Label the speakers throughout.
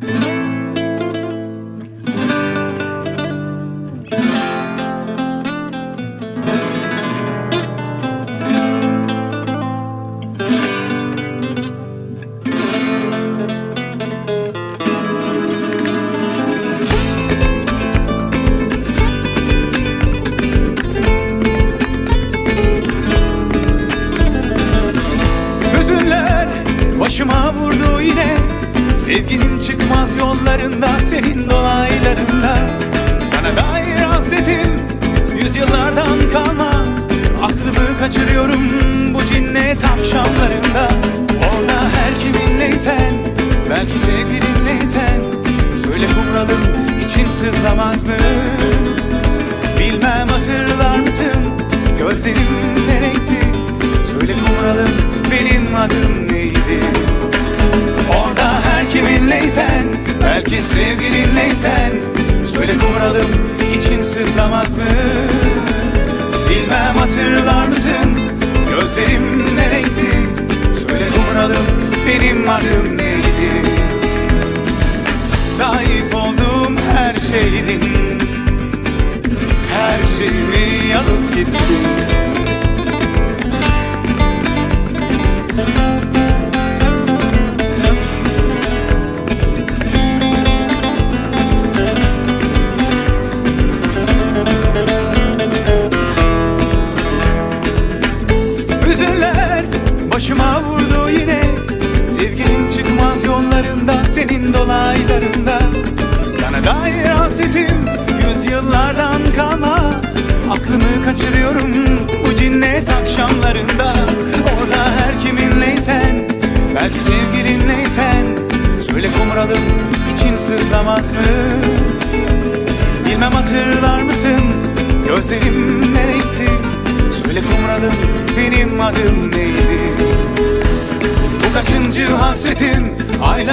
Speaker 1: Thank you. Sevginin çıkmaz yollarında Senin dolaylarında. Sana dair hasretim Yüzyıllardan kalma. Aklımı kaçırıyorum Bu cinnet akşamlarında. Orada her kiminleysen Belki sevgilinleysen Söyle kumralım için sızlamaz mı? Bilmem hatırlar mısın? Gözlerim ne renkti? Söyle kumralım benim adım neydi Belki sevgilinleysen Söyle kumralım için sızlamaz mı? Bilmem hatırlar mısın dolaylarında. Sana dair hasretim Yüzyıllardan kalma. Aklımı kaçırıyorum Bu cinnet akşamlarında. Orada her kiminleysen Belki sevgilinleysen Söyle kumralım için sızlamaz mı? Bilmem hatırlar mısın? Gözlerim ne renkti Söyle kumralım benim adım neydi? Bu kaçıncı hangi aydı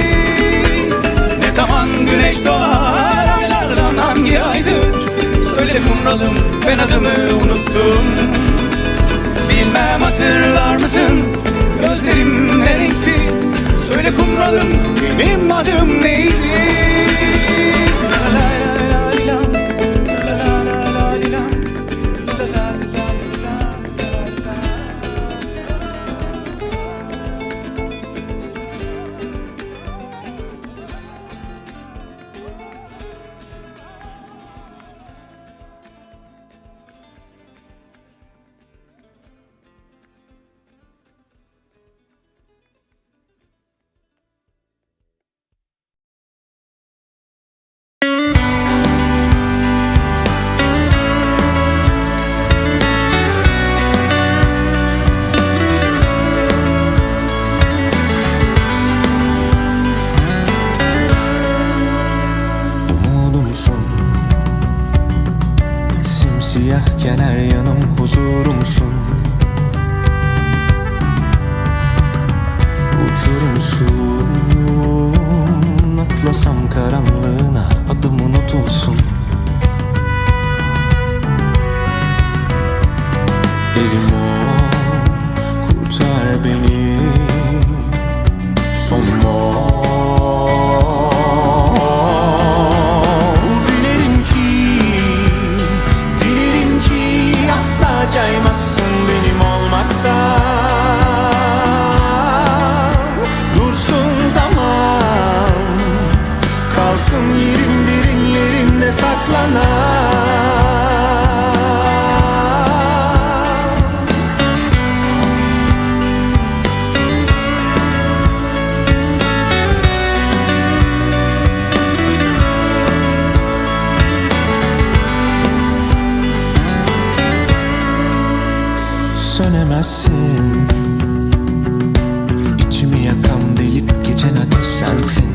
Speaker 1: zaman güneş doğar Aylardan hangi aydır? Söyle kumralım ben adımı unuttum. Bilmem hatırlar mısın
Speaker 2: Simsiyahken her yanım huzurumsun. Uçurumsun. Atlasam karanlığına adım unutulsun. Elim saklanan sönemezsin. İçimi yakan delip geçen ateş sensin